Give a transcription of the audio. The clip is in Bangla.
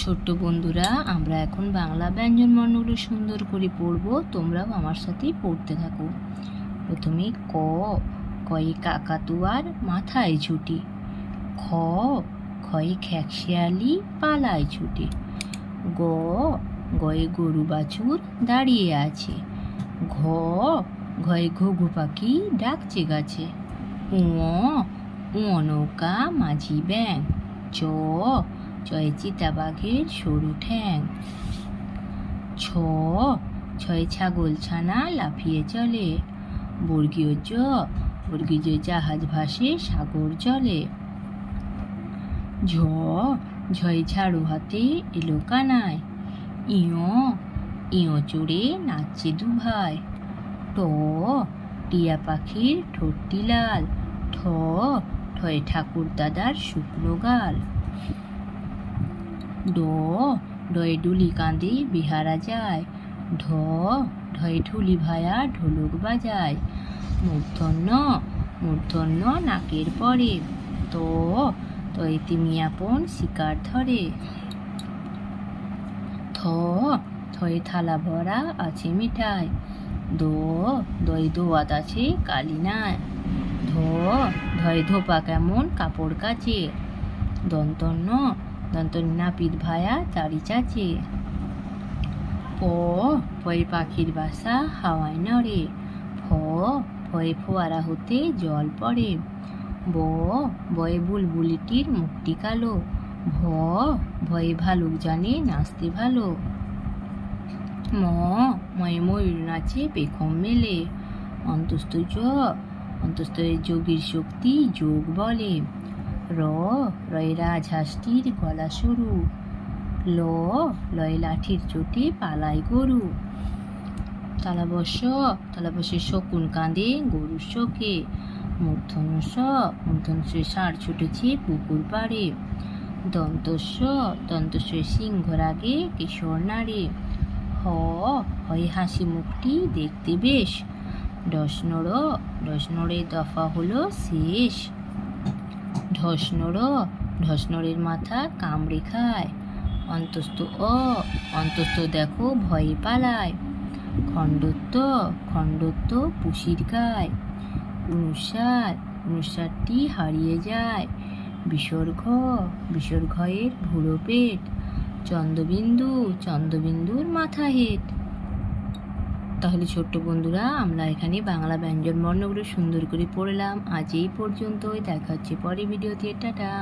ছোট্ট বন্ধুরা, আমরা এখন বাংলা ব্যঞ্জন বর্ণগুলো সুন্দর করে পড়ব। তোমরাও আমার সাথেই পড়তে থাকো। প্রথমে ক, কয়ে কাকাতুয়ার মাথায় ছুটি খ, খয়ে খ্যাকশিয়ালি পালায় ছুটে। গ, গয়ে গরু বাছুর দাঁড়িয়ে আছে। ঘ, ঘয়ে ঘুঘু পাখি ডাকছে গাছে। উঁ নৌকা মাঝি ব্যাং চ চিতাবাঘের সরু ঠ্যাং। ছ, ছয় ছাগল ছানা লাফিয়ে চলে। বর্গীয় জ বর্গীয় জাহাজ ভাসে সাগর জলে। ঝ, ঝয় ঝাড়ু হাতে এলো কানায়। ইয় ইয় চড়ে নাচছে দু ভাই ট, টিয়া পাখির ঠোঁটটি লাল। ঠ, ঠয়ে ঠাকুর দাদার শুকনো গাল। ড ডয়ে ডুলি কাঁদে, বিহারা যায়। ঢ ঢয়ে ঢুলি ভায়া ঢোলক বাজায়। মূর্ধন্য মূর্ধন্য নাকের পরে। ত তয়ে তিমি আপন শিকার ধরে। থ থয়ে থালা ভরা আছে মিঠাই। দো, দই দোয়াত আছে কালি নাই। ধ ধয়ে ধোপা কেমন কাপড় কাচে। দন্তন্য দন্তন্য নাপিত ভায়া চারি চাচে। প পয়ে পাখির বাসা, হাওয়ায় নড়ে। ফ ফয়ে ফোয়ারা হতে জল পড়ে। ব বয়ে বুলবুলিটির মুখটি কালো। ভ, ভয়ে ভালুক জানে নাচতে ভালো। ম, ময়ে ময়ূর নাচে পেখম মেলে। অন্তস্থ জ, অন্তস্থ যোগীর শক্তি যোগ বলে। র রয়ে রাজহাঁসটির গলা সরু ল লয়ে লাঠির চোটে পালায় গরু। তালাবশ, তালাবশে শকুন কাঁদে গরুর শোকে। মূর্ধন্য স মূর্ধন্য ষাঁড় ছুটেছে পুকুর পাড়ে। দন্তস্ব দন্তস্ব সিংহর রাগে কিশোর নাড়ে। হ, হয় হাসি মুখটি দেখতে বেশ। ডসনড় ডসনড়ের দফা হলো শেষ। ঢসনড় ঢসনড়ের মাথা কামড়ে খায়। অন্তস্থ, অ, অন্তস্থ দেখো ভয়ে পালায়। খণ্ডত্ব খণ্ডত্ব পুষির গায়। অনুসার, অনুসারটি হারিয়ে যায়। বিসর্গ, বিসর্গয়ের ভুড়ো পেট। চন্দ্রবিন্দু, চন্দ্রবিন্দুর মাথা হেট। তাহলে ছোট্ট বন্ধুরা, আমরা এখানে বাংলা ব্যঞ্জন বর্ণগুলো সুন্দর করে পড়লাম। আজ এই পর্যন্তই, দেখা হচ্ছে পরে ভিডিওতে, টাটা।